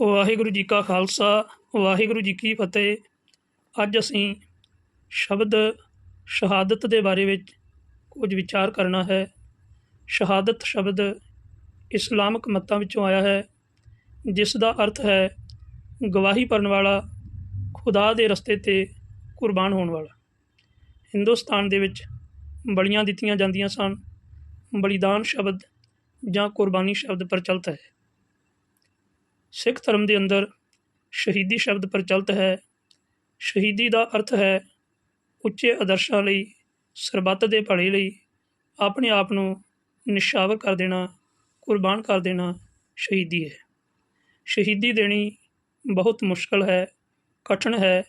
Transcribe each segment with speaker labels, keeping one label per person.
Speaker 1: ਵਾਹਿਗੁਰੂ ਜੀ ਕਾ ਖਾਲਸਾ, ਵਾਹਿਗੁਰੂ ਜੀ ਕੀ ਫਤਿਹ। ਅੱਜ ਅਸੀਂ ਸ਼ਬਦ ਸ਼ਹਾਦਤ ਦੇ ਬਾਰੇ ਵਿੱਚ ਕੁਝ ਵਿਚਾਰ ਕਰਨਾ ਹੈ। ਸ਼ਹਾਦਤ ਸ਼ਬਦ ਇਸਲਾਮਿਕ ਮਤਾਂ ਵਿੱਚੋਂ ਆਇਆ ਹੈ, ਜਿਸ ਦਾ ਅਰਥ ਹੈ ਗਵਾਹੀ ਭਰਨ ਵਾਲਾ, ਖੁਦਾ ਦੇ ਰਸਤੇ ਤੇ ਕੁਰਬਾਨ ਹੋਣ ਵਾਲਾ। ਹਿੰਦੁਸਤਾਨ ਦੇ ਵਿੱਚ ਬਲੀਆਂ ਦਿੱਤੀਆਂ ਜਾਂਦੀਆਂ ਸਨ। ਬਲੀਦਾਨ ਸ਼ਬਦ ਜਾਂ ਕੁਰਬਾਨੀ ਸ਼ਬਦ ਪ੍ਰਚਲਿਤ ਹੈ। ਸਿੱਖ ਧਰਮ ਦੇ ਅੰਦਰ ਸ਼ਹੀਦੀ ਸ਼ਬਦ ਪ੍ਰਚਲਿਤ ਹੈ। ਸ਼ਹੀਦੀ ਦਾ ਅਰਥ ਹੈ ਉੱਚੇ ਆਦਰਸ਼ਾਂ ਲਈ, ਸਰਬੱਤ ਦੇ ਭਲੇ ਲਈ, ਆਪਣੇ ਆਪ ਨੂੰ ਨਿਸ਼ਾਵਰ ਕਰ ਦੇਣਾ, ਕੁਰਬਾਨ ਕਰ ਦੇਣਾ ਸ਼ਹੀਦੀ ਹੈ। ਸ਼ਹੀਦੀ ਦੇਣੀ ਬਹੁਤ ਮੁਸ਼ਕਲ ਹੈ, ਕਠਿਨ ਹੈ,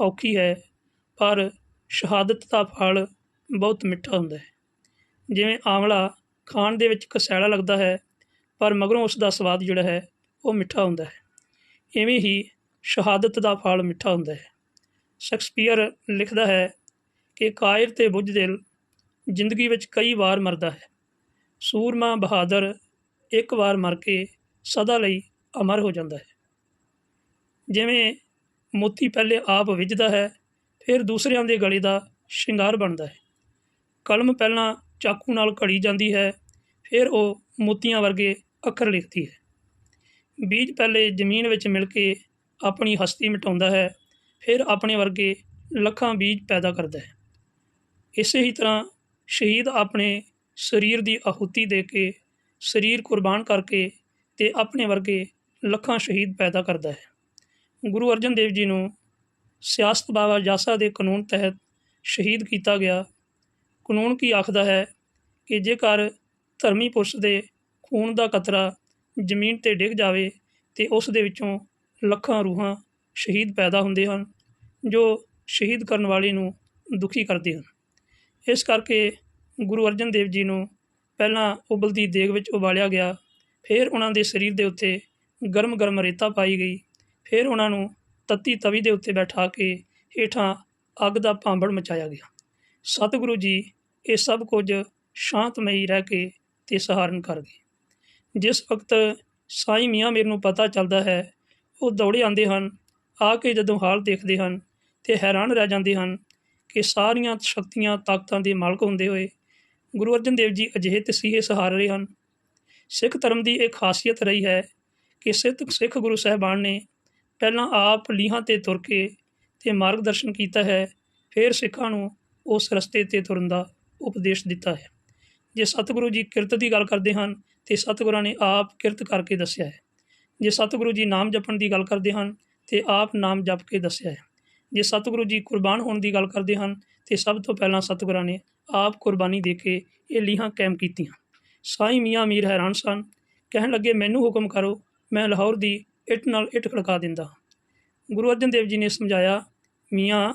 Speaker 1: ਔਖੀ ਹੈ, ਪਰ ਸ਼ਹਾਦਤ ਦਾ ਫਲ ਬਹੁਤ ਮਿੱਠਾ ਹੁੰਦਾ ਹੈ। ਜਿਵੇਂ ਆਂਵਲਾ ਖਾਣ ਦੇ ਵਿੱਚ ਕਸੈਲਾ ਲੱਗਦਾ ਹੈ, ਪਰ ਮਗਰੋਂ ਉਸ ਦਾ ਸਵਾਦ ਜਿਹੜਾ ਹੈ ਉਹ ਮਿੱਠਾ ਹੁੰਦਾ ਹੈ। ਇਵੇਂ ਹੀ ਸ਼ਹਾਦਤ ਦਾ ਫਲ ਮਿੱਠਾ ਹੁੰਦਾ ਹੈ। ਸ਼ੇਕਸਪੀਅਰ ਲਿਖਦਾ ਹੈ ਕਿ ਕਾਇਰ ਤੇ ਬੁੱਝਦਿਲ ਜ਼ਿੰਦਗੀ ਵਿੱਚ ਕਈ ਵਾਰ ਮਰਦਾ ਹੈ। ਸੂਰਮਾ ਬਹਾਦਰ ਇੱਕ ਵਾਰ ਮਰ ਕੇ ਸਦਾ ਲਈ ਅਮਰ ਹੋ ਜਾਂਦਾ ਹੈ। ਜਿਵੇਂ ਮੋਤੀ ਪਹਿਲੇ ਆਪ ਵਿਝਦਾ ਹੈ, ਫਿਰ ਦੂਸਰਿਆਂ ਦੇ ਗਲੇ ਦਾ ਸ਼ਿੰਗਾਰ ਬਣਦਾ ਹੈ। ਕਲਮ ਪਹਿਲਾਂ ਚਾਕੂ ਨਾਲ ਘੜੀ ਜਾਂਦੀ ਹੈ, ਫਿਰ ਉਹ ਮੋਤੀਆਂ ਵਰਗੇ ਅੱਖਰ ਲਿਖਦੀ ਹੈ। ਬੀਜ ਪਹਿਲੇ ਜ਼ਮੀਨ ਵਿੱਚ ਮਿਲ ਕੇ ਆਪਣੀ ਹਸਤੀ ਮਿਟਾਉਂਦਾ ਹੈ, ਫਿਰ ਆਪਣੇ ਵਰਗੇ ਲੱਖਾਂ ਬੀਜ ਪੈਦਾ ਕਰਦਾ ਹੈ। ਇਸੇ ਹੀ ਤਰ੍ਹਾਂ ਸ਼ਹੀਦ ਆਪਣੇ ਸਰੀਰ ਦੀ ਆਹੂਤੀ ਦੇ ਕੇ, ਸਰੀਰ ਕੁਰਬਾਨ ਕਰਕੇ ਤੇ ਆਪਣੇ ਵਰਗੇ ਲੱਖਾਂ ਸ਼ਹੀਦ ਪੈਦਾ ਕਰਦਾ ਹੈ। ਗੁਰੂ ਅਰਜਨ ਦੇਵ ਜੀ ਨੂੰ ਸਿਆਸਤ ਬਾਬਾ ਜਾਸਾ ਦੇ ਕਾਨੂੰਨ ਤਹਿਤ ਸ਼ਹੀਦ ਕੀਤਾ ਗਿਆ। ਕਾਨੂੰਨ ਕੀ ਆਖਦਾ ਹੈ ਕਿ ਜੇਕਰ ਧਰਮੀ ਪੁਰਸ਼ ਦੇ ਖੂਨ ਦਾ ਕਤਰਾ ਜ਼ਮੀਨ ਤੇ ਡਿੱਗ ਜਾਵੇ ਤੇ ਉਸ ਦੇ ਵਿੱਚੋਂ ਲੱਖਾਂ ਰੂਹਾਂ ਸ਼ਹੀਦ ਪੈਦਾ ਹੁੰਦੇ ਹਨ, ਜੋ ਸ਼ਹੀਦ ਕਰਨ ਵਾਲੇ ਨੂੰ ਦੁਖੀ ਕਰਦੇ ਹਨ। ਇਸ ਕਰਕੇ ਗੁਰੂ ਅਰਜਨ ਦੇਵ ਜੀ ਨੂੰ ਪਹਿਲਾਂ ਉਬਲਦੀ ਦੇਗ ਵਿੱਚ ਉਬਾਲਿਆ ਗਿਆ, ਫਿਰ ਉਹਨਾਂ ਦੇ ਸਰੀਰ ਦੇ ਉੱਤੇ ਗਰਮ ਗਰਮ ਰੇਤਾ ਪਾਈ ਗਈ, ਫਿਰ ਉਹਨਾਂ ਨੂੰ ਤੱਤੀ ਤਵੀ ਦੇ ਉੱਤੇ ਬੈਠਾ ਕੇ ਹੇਠਾਂ ਅੱਗ ਦਾ ਭਾਂਬੜ ਮਚਾਇਆ ਗਿਆ। ਸਤਿਗੁਰੂ ਜੀ ਇਹ ਸਭ ਕੁਝ ਸ਼ਾਂਤਮਈ ਰਹਿ ਕੇ ਤੇ ਸਹਾਰਨ ਕਰ ਗਏ। ਜਿਸ ਵਕਤ ਸਾਈਂ ਮੀਆਂ ਮੀਰ ਨੂੰ ਪਤਾ ਚੱਲਦਾ ਹੈ, ਉਹ ਦੌੜੇ ਆਉਂਦੇ ਹਨ, ਆ ਕੇ ਜਦੋਂ ਹਾਲ ਦੇਖਦੇ ਹਨ ਤੇ ਹੈਰਾਨ ਰਹਿ ਜਾਂਦੇ ਹਨ ਕਿ ਸਾਰੀਆਂ ਸ਼ਕਤੀਆਂ ਤਾਕਤਾਂ ਦੇ ਮਾਲਕ ਹੁੰਦੇ ਹੋਏ ਗੁਰੂ ਅਰਜਨ ਦੇਵ ਜੀ ਅਜਿਹੇ ਤਸੀਹੇ ਸਹਾਰ ਰਹੇ ਹਨ। ਸਿੱਖ ਧਰਮ ਦੀ ਇਹ ਖਾਸੀਅਤ ਰਹੀ ਹੈ ਕਿ ਸਿੱਖ ਸਿੱਖ ਗੁਰੂ ਸਾਹਿਬਾਨ ਨੇ ਪਹਿਲਾਂ ਆਪ ਲੀਹਾਂ ਤੇ ਤੁਰ ਕੇ ਤੇ ਮਾਰਗਦਰਸ਼ਨ ਕੀਤਾ ਹੈ, ਫਿਰ ਸਿੱਖਾਂ ਨੂੰ ਉਸ ਰਸਤੇ ਤੇ ਤੁਰਨ ਦਾ ਉਪਦੇਸ਼ ਦਿੱਤਾ ਹੈ। ਜੇ ਸਤਿਗੁਰੂ ਜੀ ਕਿਰਤ ਦੀ ਗੱਲ ਕਰਦੇ ਹਨ ਤੇ ਸਤਿਗੁਰਾਂ ਨੇ ਆਪ ਕਿਰਤ ਕਰਕੇ ਦੱਸਿਆ ਹੈ। ਜੇ ਸਤਿਗੁਰੂ ਜੀ ਨਾਮ ਜਪਣ ਦੀ ਗੱਲ ਕਰਦੇ ਹਨ, ਤੇ ਆਪ ਨਾਮ ਜਪ ਕੇ ਦੱਸਿਆ ਹੈ। ਜੇ ਸਤਿਗੁਰੂ ਜੀ ਕੁਰਬਾਨ ਹੋਣ ਦੀ ਗੱਲ ਕਰਦੇ ਹਨ, ਤੇ ਸਭ ਤੋਂ ਪਹਿਲਾਂ ਸਤਿਗੁਰਾਂ ਨੇ ਆਪ ਕੁਰਬਾਨੀ ਦੇ ਕੇ ਇਹ ਲੀਹਾਂ ਕਾਇਮ ਕੀਤੀਆਂ। ਸਾਈ ਮੀਆਂ ਮੀਰ ਹੈਰਾਨ ਸਨ। ਕਹਿਣ ਲੱਗੇ, ਮੈਨੂੰ ਹੁਕਮ ਕਰੋ, ਮੈਂ ਲਾਹੌਰ ਦੀ ਇੱਟ ਨਾਲ ਇੱਟ ਖੜਕਾ ਦਿੰਦਾ। ਗੁਰੂ ਅਰਜਨ ਦੇਵ ਜੀ ਨੇ ਸਮਝਾਇਆ, ਮੀਆਂ,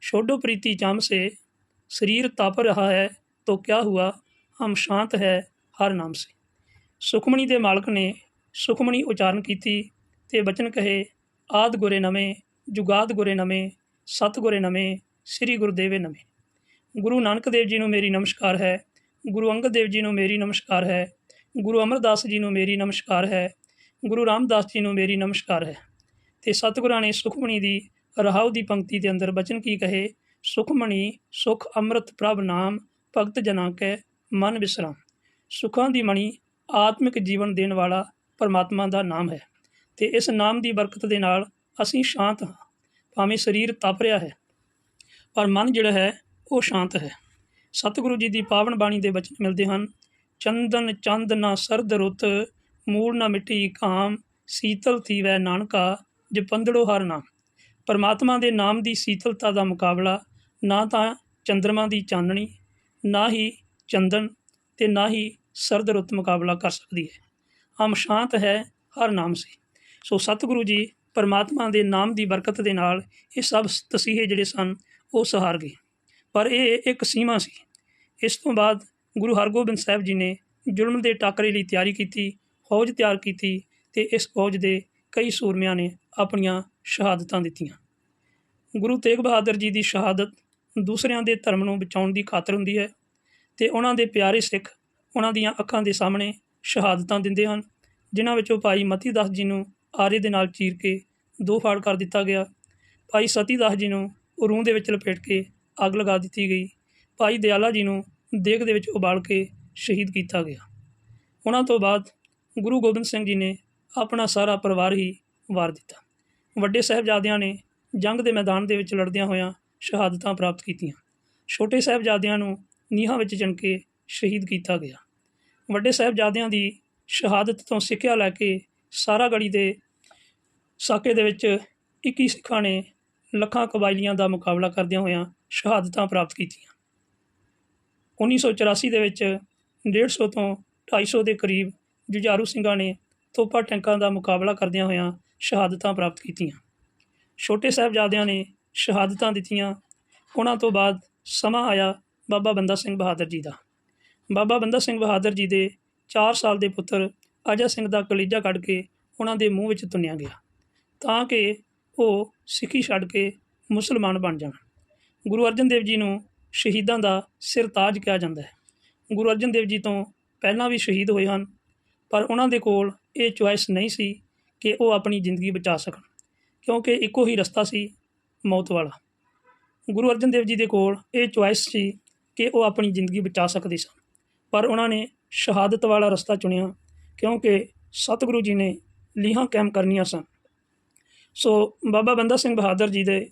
Speaker 1: ਛੋਡੋ ਪ੍ਰੀਤੀ ਚਾਮ ਸੇ ਸਰੀਰ ਤਪ ਰਹਾ ਹੈ ਤੋ ਕਿਆ ਹੁਆ, ਹਮ ਸ਼ਾਂਤ ਹੈ ਹਰ ਨਾਮ ਸੇ। ਸੁਖਮਣੀ ਦੇ ਮਾਲਕ ਨੇ ਸੁਖਮਣੀ ਉਚਾਰਨ ਕੀਤੀ ਤੇ ਬਚਨ ਕਹੇ, ਆਦ ਗੁਰੇ ਨਵੇਂ, ਜੁਗਾਦ ਗੁਰੇ ਨਵੇਂ, ਸਤ ਗੁਰੇ ਨਵੇਂ, ਸ੍ਰੀ ਗੁਰਦੇਵੇ ਨਵੇਂ। ਗੁਰੂ ਨਾਨਕ ਦੇਵ ਜੀ ਨੂੰ ਮੇਰੀ ਨਮਸਕਾਰ ਹੈ, ਗੁਰੂ ਅੰਗਦ ਦੇਵ ਜੀ ਨੂੰ ਮੇਰੀ ਨਮਸਕਾਰ ਹੈ, ਗੁਰੂ ਅਮਰਦਾਸ ਜੀ ਨੂੰ ਮੇਰੀ ਨਮਸਕਾਰ ਹੈ, ਗੁਰੂ ਰਾਮਦਾਸ ਜੀ ਨੂੰ ਮੇਰੀ ਨਮਸਕਾਰ ਹੈ। ਤੇ ਸਤਿਗੁਰਾਂ ਨੇ ਸੁਖਮਣੀ ਦੀ ਰਹਾਉ ਦੀ ਪੰਕਤੀ ਦੇ ਅੰਦਰ ਬਚਨ ਕੀ ਕਹੇ ਸੁਖਮਣੀ ਸੁਖ ਅੰਮ੍ਰਿਤ ਪ੍ਰਭ ਨਾਮ, ਭਗਤ ਜਨਾਂ ਕੈ ਮਨ ਵਿਸਰਾਮ ਸੁਖਾਂ ਦੀ ਮਣੀ ਆਤਮਿਕ ਜੀਵਨ ਦੇਣ ਵਾਲਾ ਪਰਮਾਤਮਾ ਦਾ ਨਾਮ ਹੈ ਤੇ ਇਸ ਨਾਮ ਦੀ ਬਰਕਤ ਦੇ ਨਾਲ ਅਸੀਂ ਸ਼ਾਂਤ ਹਾਂ, ਭਾਵੇਂ ਸਰੀਰ ਤਪ ਰਿਹਾ ਹੈ, ਪਰ ਮਨ ਜਿਹੜਾ ਹੈ ਉਹ ਸ਼ਾਂਤ ਹੈ। ਸਤਿਗੁਰੂ ਜੀ ਦੀ ਪਾਵਨ ਬਾਣੀ ਦੇ ਵਚਨ ਮਿਲਦੇ ਹਨ, ਚੰਦਨ ਚੰਦ ਨਾ ਸਰਦ ਰੁੱਤ, ਮੂਲ ਨਾ ਮਿੱਟੀ ਕਾਮ, ਸੀਤਲ ਥੀਵੈ ਨਾਨਕਾ ਜਪੰਦੜੋ ਹਰ ਨਾਮ। ਪਰਮਾਤਮਾ ਦੇ ਨਾਮ ਦੀ ਸੀਤਲਤਾ ਦਾ ਮੁਕਾਬਲਾ ਨਾ ਤਾਂ ਚੰਦਰਮਾ ਦੀ ਚਾਨਣੀ, ਨਾ ਹੀ ਚੰਦਨ ਤੇ ਨਾ ਹੀ ਸਰਦ ਰੁੱਤ ਮੁਕਾਬਲਾ ਕਰ ਸਕਦੀ ਹੈ। ਆਮ ਸ਼ਾਂਤ ਹੈ ਹਰ ਨਾਮ ਸੇ। ਸੋ ਸਤਿਗੁਰੂ ਜੀ ਪਰਮਾਤਮਾ ਦੇ ਨਾਮ ਦੀ ਬਰਕਤ ਦੇ ਨਾਲ ਇਹ ਸਭ ਤਸੀਹੇ ਜਿਹੜੇ ਸਨ, ਉਹ ਸਹਾਰ ਗਏ। ਪਰ ਇਹ ਇੱਕ ਸੀਮਾ ਸੀ। ਇਸ ਤੋਂ ਬਾਅਦ ਗੁਰੂ ਹਰਗੋਬਿੰਦ ਸਾਹਿਬ ਜੀ ਨੇ ਜ਼ੁਲਮ ਦੇ ਟਾਕਰੇ ਲਈ ਤਿਆਰੀ ਕੀਤੀ, ਫੌਜ ਤਿਆਰ ਕੀਤੀ ਤੇ ਇਸ ਫੌਜ ਦੇ ਕਈ ਸੂਰਮਿਆਂ ਨੇ ਆਪਣੀਆਂ ਸ਼ਹਾਦਤਾਂ ਦਿੱਤੀਆਂ। ਗੁਰੂ ਤੇਗ ਬਹਾਦਰ ਜੀ ਦੀ ਸ਼ਹਾਦਤ ਦੂਸਰਿਆਂ ਦੇ ਧਰਮ ਨੂੰ ਬਚਾਉਣ ਦੀ ਖਾਤਰ ਹੁੰਦੀ ਹੈ ਤੇ ਉਹਨਾਂ ਦੇ ਪਿਆਰੇ ਸਿੱਖ ਉਹਨਾਂ ਦੀਆਂ ਅੱਖਾਂ ਦੇ ਸਾਹਮਣੇ ਸ਼ਹਾਦਤਾਂ ਦਿੰਦੇ ਹਨ, ਜਿਨ੍ਹਾਂ ਵਿੱਚੋਂ ਭਾਈ ਮਤੀ ਦਾਸ ਜੀ ਨੂੰ ਆਰੇ ਦੇ ਨਾਲ ਚੀਰ ਕੇ ਦੋ ਫਾੜ ਕਰ ਦਿੱਤਾ ਗਿਆ। ਭਾਈ ਸਤੀ ਦਾਸ ਜੀ ਨੂੰ ਰੂੰ ਦੇ ਵਿੱਚ ਲਪੇਟ ਕੇ ਅੱਗ ਲਗਾ ਦਿੱਤੀ ਗਈ। ਭਾਈ ਦਿਆਲਾ ਜੀ ਨੂੰ ਦੇਗ ਦੇ ਵਿੱਚ ਉਬਾਲ ਕੇ ਸ਼ਹੀਦ ਕੀਤਾ ਗਿਆ। ਉਹਨਾਂ ਤੋਂ ਬਾਅਦ ਗੁਰੂ ਗੋਬਿੰਦ ਸਿੰਘ ਜੀ ਨੇ ਆਪਣਾ ਸਾਰਾ ਪਰਿਵਾਰ ਹੀ ਵਾਰ ਦਿੱਤਾ। ਵੱਡੇ ਸਾਹਿਬਜ਼ਾਦਿਆਂ ਨੇ ਜੰਗ ਦੇ ਮੈਦਾਨ ਦੇ ਵਿੱਚ ਲੜਦਿਆਂ ਹੋਇਆਂ ਸ਼ਹਾਦਤਾਂ ਪ੍ਰਾਪਤ ਕੀਤੀਆਂ। ਛੋਟੇ ਸਾਹਿਬਜ਼ਾਦਿਆਂ ਨੂੰ ਨੀਹਾਂ ਵਿੱਚ ਚਿਣ ਕੇ ਸ਼ਹੀਦ ਕੀਤਾ ਗਿਆ। ਵੱਡੇ ਸਾਹਿਬਜ਼ਾਦਿਆਂ ਦੀ ਸ਼ਹਾਦਤ ਤੋਂ ਸਿੱਖਿਆ ਲੈ ਕੇ ਸਾਰਾ ਗੜੀ ਦੇ ਸਾਕੇ ਦੇ ਵਿੱਚ 21 ਸਿੱਖਾਂ ਨੇ ਲੱਖਾਂ ਕਬਾਇਲੀਆਂ ਦਾ ਮੁਕਾਬਲਾ ਕਰਦਿਆਂ ਹੋਇਆਂ ਸ਼ਹਾਦਤਾਂ ਪ੍ਰਾਪਤ ਕੀਤੀਆਂ। 1984 ਦੇ ਵਿੱਚ 150 ਤੋਂ 250 ਦੇ ਕਰੀਬ ਜੁਝਾਰੂ ਸਿੰਘਾਂ ਨੇ ਤੋਪਾ ਟੈਂਕਾਂ ਦਾ ਮੁਕਾਬਲਾ ਕਰਦਿਆਂ ਹੋਇਆਂ ਸ਼ਹਾਦਤਾਂ ਪ੍ਰਾਪਤ ਕੀਤੀਆਂ। ਛੋਟੇ ਸਾਹਿਬਜ਼ਾਦਿਆਂ ਨੇ ਸ਼ਹਾਦਤਾਂ ਦਿੱਤੀਆਂ। ਉਹਨਾਂ ਤੋਂ ਬਾਅਦ ਸਮਾਂ ਆਇਆ ਬਾਬਾ ਬੰਦਾ ਸਿੰਘ ਬਹਾਦਰ ਜੀ ਦਾ। ਬਾਬਾ ਬੰਦਾ ਸਿੰਘ ਬਹਾਦਰ ਜੀ ਦੇ 4 ਸਾਲ ਦੇ ਪੁੱਤਰ ਅਜਾ ਸਿੰਘ ਦਾ ਕਲੀਜਾ ਕੱਢ ਕੇ ਉਹਨਾਂ ਦੇ ਮੂੰਹ ਵਿੱਚ ਤੁੰਨਿਆ ਗਿਆ ਤਾਂ ਕਿ ਉਹ ਸਿੱਖੀ ਛੱਡ ਕੇ ਮੁਸਲਮਾਨ ਬਣ ਜਾਣ। ਗੁਰੂ ਅਰਜਨ ਦੇਵ ਜੀ ਨੂੰ ਸ਼ਹੀਦਾਂ ਦਾ ਸਿਰਤਾਜ ਕਿਹਾ ਜਾਂਦਾ ਹੈ। ਗੁਰੂ ਅਰਜਨ ਦੇਵ ਜੀ ਤੋਂ ਪਹਿਲਾਂ ਵੀ ਸ਼ਹੀਦ ਹੋਏ ਹਨ, ਪਰ ਉਹਨਾਂ ਦੇ ਕੋਲ ਇਹ ਚੁਆਇਸ ਨਹੀਂ ਸੀ ਕਿ ਉਹ ਆਪਣੀ ਜ਼ਿੰਦਗੀ ਬਚਾ ਸਕਣ, ਕਿਉਂਕਿ ਇੱਕੋ ਹੀ ਰਸਤਾ ਸੀ ਮੌਤ ਵਾਲਾ। ਗੁਰੂ ਅਰਜਨ ਦੇਵ ਜੀ ਦੇ ਕੋਲ ਇਹ ਚੁਆਇਸ ਸੀ ਕਿ ਉਹ ਆਪਣੀ ਜ਼ਿੰਦਗੀ ਬਚਾ ਸਕਦੇ ਸਨ। ਪਰ ਉਹਨਾਂ ਨੇ ਸ਼ਹਾਦਤ ਵਾਲਾ ਰਸਤਾ ਚੁਣਿਆ ਕਿਉਂਕਿ ਸਤਿਗੁਰੂ ਜੀ ਨੇ ਲੀਹਾਂ ਕਾਇਮ ਕਰਨੀਆਂ ਸਨ। ਸੋ ਬਾਬਾ ਬੰਦਾ ਸਿੰਘ ਬਹਾਦਰ ਜੀ ਦੇ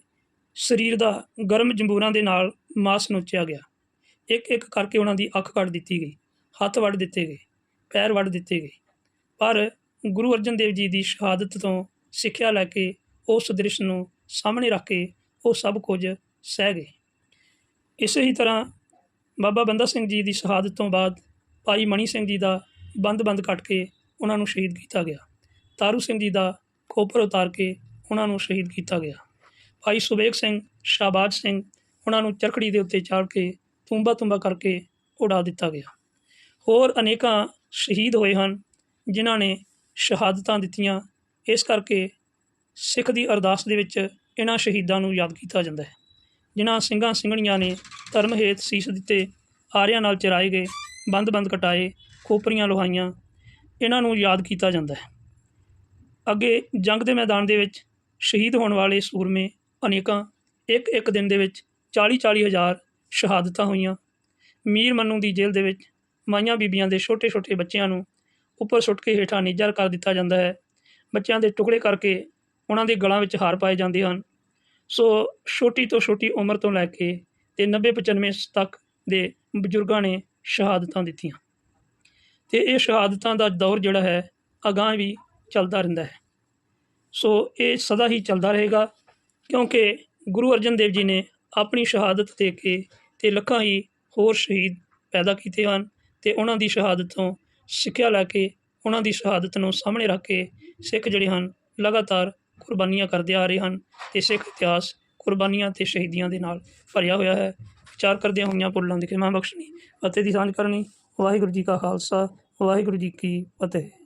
Speaker 1: ਸਰੀਰ ਦਾ ਗਰਮ ਜੰਬੂਰਾਂ ਦੇ ਨਾਲ ਮਾਸ ਨੋਚਿਆ ਗਿਆ। ਇੱਕ ਇੱਕ ਕਰਕੇ ਉਹਨਾਂ ਦੀ ਅੱਖ ਕੱਢ ਦਿੱਤੀ ਗਈ, ਹੱਥ ਵੱਢ ਦਿੱਤੇ ਗਏ, ਪੈਰ ਵੱਢ ਦਿੱਤੇ ਗਏ। ਪਰ ਗੁਰੂ ਅਰਜਨ ਦੇਵ ਜੀ ਦੀ ਸ਼ਹਾਦਤ ਤੋਂ ਸਿੱਖਿਆ ਲੈ ਕੇ ਉਸ ਦ੍ਰਿਸ਼ ਨੂੰ ਸਾਹਮਣੇ ਰੱਖ ਕੇ ਉਹ ਸਭ ਕੁਝ ਸਹਿ ਗਏ। ਇਸੇ ਹੀ ਤਰ੍ਹਾਂ ਬਾਬਾ ਬੰਦਾ ਸਿੰਘ ਜੀ ਦੀ ਸ਼ਹਾਦਤ ਤੋਂ ਬਾਅਦ ਭਾਈ ਮਣੀ ਸਿੰਘ ਜੀ ਦਾ ਬੰਦ-ਬੰਦ ਕੱਟ ਕੇ ਉਹਨਾਂ ਨੂੰ ਸ਼ਹੀਦ ਕੀਤਾ ਗਿਆ। ਤਾਰੂ ਸਿੰਘ ਜੀ ਦਾ ਖੋਪਰ ਉਤਾਰ ਕੇ ਉਹਨਾਂ ਨੂੰ ਸ਼ਹੀਦ ਕੀਤਾ ਗਿਆ। ਭਾਈ ਸੁਬੇਗ ਸਿੰਘ ਸ਼ਾਬਾਜ ਸਿੰਘ ਉਹਨਾਂ ਨੂੰ ਚਰਖੜੀ ਦੇ ਉੱਤੇ ਚਾੜ ਕੇ ਤੁੰਬਾ ਤੁੰਬਾ ਕਰਕੇ ਉਡਾ ਦਿੱਤਾ ਗਿਆ। ਹੋਰ ਅਨੇਕਾਂ ਸ਼ਹੀਦ ਹੋਏ ਹਨ ਜਿਨ੍ਹਾਂ ਨੇ ਸ਼ਹਾਦਤਾਂ ਦਿੱਤੀਆਂ। ਇਸ ਕਰਕੇ ਸਿੱਖ ਦੀ ਅਰਦਾਸ ਦੇ ਵਿੱਚ ਇਹਨਾਂ ਸ਼ਹੀਦਾਂ ਨੂੰ ਯਾਦ ਕੀਤਾ ਜਾਂਦਾ ਹੈ। ਜਿਨ੍ਹਾਂ ਸਿੰਘਾਂ ਸਿੰਘਣੀਆਂ ਨੇ ਧਰਮ ਹੇਤ ਸੀਸ ਦਿੱਤੇ, ਆਰਿਆਂ ਨਾਲ ਚਰਾਏ ਗਏ, ਬੰਦ-ਬੰਦ ਕਟਾਏ, ਖੋਪਰੀਆਂ ਲੋਹਾਈਆਂ, ਇਹਨਾਂ ਨੂੰ ਯਾਦ ਕੀਤਾ ਜਾਂਦਾ ਹੈ। ਅੱਗੇ ਜੰਗ ਦੇ ਮੈਦਾਨ ਦੇ ਵਿੱਚ ਸ਼ਹੀਦ ਹੋਣ ਵਾਲੇ ਸੂਰਮੇ ਅਨੇਕਾਂ ਇੱਕ ਇੱਕ ਦਿਨ ਦੇ ਵਿੱਚ 40-40 ਹਜ਼ਾਰ ਸ਼ਹਾਦਤਾਂ ਹੋਈਆਂ। ਮੀਰ ਮੰਨੂ ਦੀ ਜੇਲ੍ਹ ਦੇ ਵਿੱਚ ਮਾਈਆਂ ਬੀਬੀਆਂ ਦੇ ਛੋਟੇ-ਛੋਟੇ ਬੱਚਿਆਂ ਨੂੰ ਉੱਪਰ ਸੁੱਟ ਕੇ ਹੇਠਾਂ ਨਿੱਜਰ ਕਰ ਦਿੱਤਾ ਜਾਂਦਾ ਹੈ। ਬੱਚਿਆਂ ਦੇ ਟੁਕੜੇ ਕਰਕੇ ਉਹਨਾਂ ਦੇ ਗਲਾਂ ਵਿੱਚ ਹਾਰ ਪਾਏ ਜਾਂਦੇ ਹਨ। ਸੋ ਛੋਟੀ ਤੋਂ ਛੋਟੀ ਉਮਰ ਤੋਂ ਲੈ ਕੇ ਤੇ 90 95 ਤੱਕ ਦੇ ਬਜ਼ੁਰਗਾਂ ਨੇ ਸ਼ਹਾਦਤਾਂ ਦਿੱਤੀਆਂ। ਤੇ ਇਹ ਸ਼ਹਾਦਤਾਂ ਦਾ ਦੌਰ ਜਿਹੜਾ ਹੈ, ਅਗਾਂਹ ਵੀ ਚੱਲਦਾ ਰਹਿੰਦਾ ਹੈ। ਸੋ ਇਹ ਸਦਾ ਹੀ ਚੱਲਦਾ ਰਹੇਗਾ, ਕਿਉਂਕਿ ਗੁਰੂ ਅਰਜਨ ਦੇਵ ਜੀ ਨੇ ਆਪਣੀ ਸ਼ਹਾਦਤ ਦੇ ਕੇ ਤੇ ਲੱਖਾਂ ਹੀ ਹੋਰ ਸ਼ਹੀਦ ਪੈਦਾ ਕੀਤੇ ਹਨ ਤੇ ਉਹਨਾਂ ਦੀ ਸ਼ਹਾਦਤ ਤੋਂ ਸਿੱਖਿਆ ਲੈ ਕੇ, ਉਹਨਾਂ ਦੀ ਸ਼ਹਾਦਤ ਨੂੰ ਸਾਹਮਣੇ ਰੱਖ ਕੇ ਸਿੱਖ ਜਿਹੜੇ ਹਨ, ਲਗਾਤਾਰ ਕੁਰਬਾਨੀਆਂ ਕਰਦੇ ਆ ਰਹੇ ਹਨ ਤੇ ਸਿੱਖ ਇਤਿਹਾਸ ਕੁਰਬਾਨੀਆਂ ਤੇ ਸ਼ਹੀਦੀਆਂ ਦੇ ਨਾਲ ਭਰਿਆ ਹੋਇਆ ਹੈ। ਵਿਚਾਰ ਕਰਦਿਆਂ ਹੋਈਆਂ ਭੁੱਲਾਂ ਦੀ ਖਿਮਾ ਬਖਸ਼ਣੀ ਅਤੇ ਦੀ ਸਾਂਝ ਕਰਨੀ। ਵਾਹਿਗੁਰੂ ਜੀ ਕਾ ਖਾਲਸਾ, ਵਾਹਿਗੁਰੂ ਜੀ ਕੀ ਫਤਿਹ।